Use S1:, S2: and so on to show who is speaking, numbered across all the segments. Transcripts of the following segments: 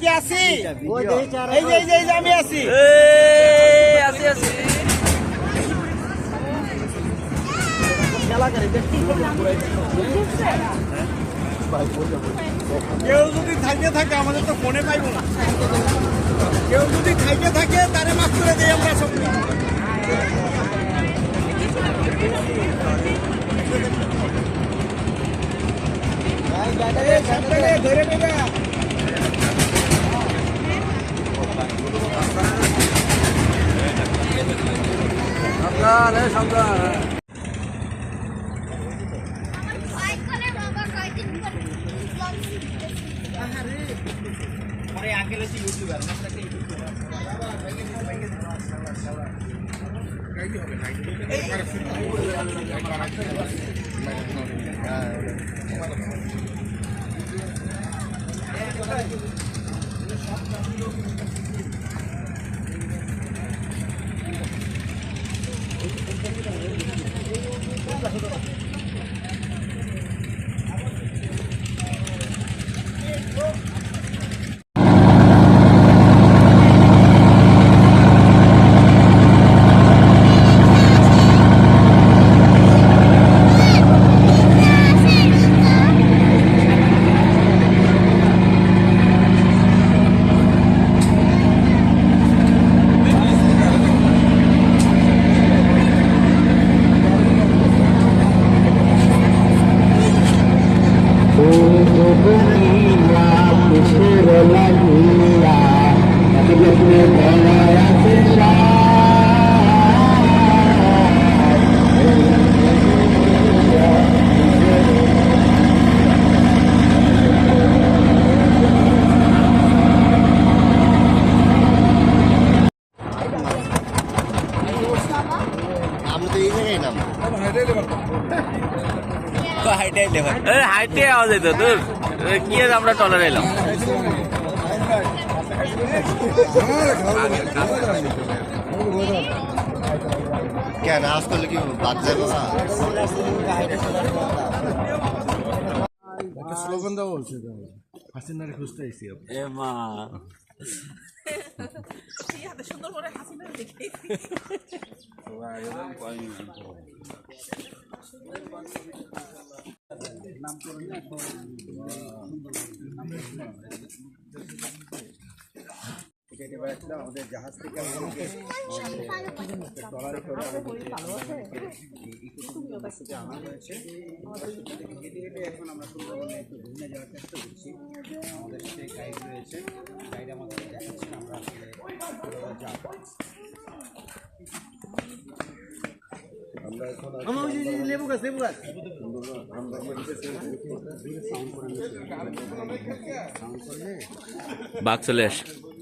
S1: কি আছি? এই যে এই যে আমি আছি।
S2: আসি আসি
S1: কেউ যদি থাকে থাকে আমাদের তো ফোনে পাইবো না। কেউ যদি থাকে থাকে তারে মাফ করে দেই আমরা সব। ধরে নেবে।
S2: সাবধান এ সাবধান
S1: পরে আঙ্কেল হচ্ছে ইউটিউবার
S3: আমরা তো এই জায়গায় নাম
S2: হাইটে আওয়াজ হইতো তোর এ, কি আর আমরা টলার এলাম
S3: কেন আজ করলে কি বাদ যাবে না
S4: একটা স্লোগান দেওয়া বলছে হাসিনারে খুঁজতে আইসি
S2: এ মা।
S1: আমাদের জাহাজ থেকে আমাদেরকে ট্রলারে করে আমাদেরকে যাওয়ার চেষ্টা করছি আমাদের গাইড রয়েছে গাইড লেবু গাছ লেবু গাছ
S2: বাঘ চলে আস।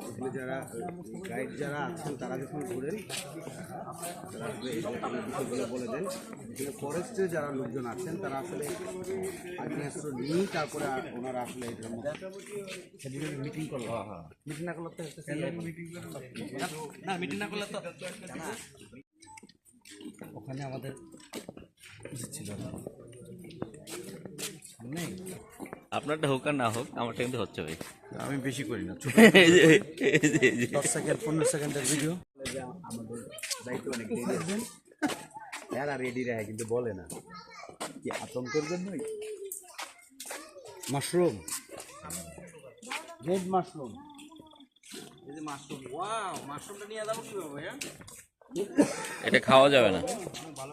S1: এখানে যারা গাইড যারা আছেন তারা যখন ঘুরেন তারা আসলে এই বিষয়গুলো বলে দেন। কিন্তু ফরেস্টে যারা লোকজন আছেন তারা আসলে আগ্নেয়াস্ত্র নিয়েই তারপরে ওনারা আসলে এটার মধ্যে মিটিং করল। মিটিং না করলে তো না মিটিং না করলে তো ওখানে আমাদের ছিল না। সামনে
S2: আপনারটা হোক আর না হোক আমারটা কিন্তু হচ্ছে ভাই।
S4: আমি বেশি করি না দশ সেকেন্ড পনেরো সেকেন্ডের ভিডিও
S1: আমাদের দায়িত্ব অনেক এরা রেডি রাখে কিন্তু বলে না। কি আতঙ্কের জন্যই? মাশরুম। রেড মাশরুম এই যে মাশরুম ওয়াও মাশরুমটা নিয়ে যাব কীভাবে ভাইয়া
S2: এটা খাওয়া যাবে না।
S5: ভালো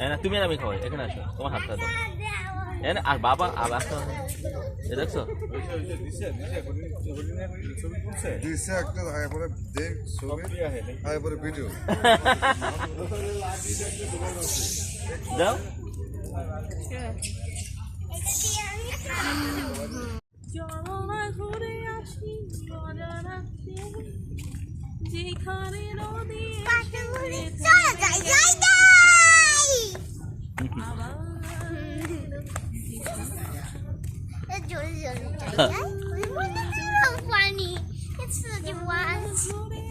S6: না
S2: তুমি
S5: আর
S2: আমি খাওয়াই এখানে আসো তোমার হাতটা দাও। এ আর বাবা আর আসো এ দেখছ?
S7: দিছে একটা এরপরে দেখ ছবি ভিডিও
S2: দাও।
S5: চলো যাই যাই যাই জোরে জোরে যাই যাই পানি It's such a watch.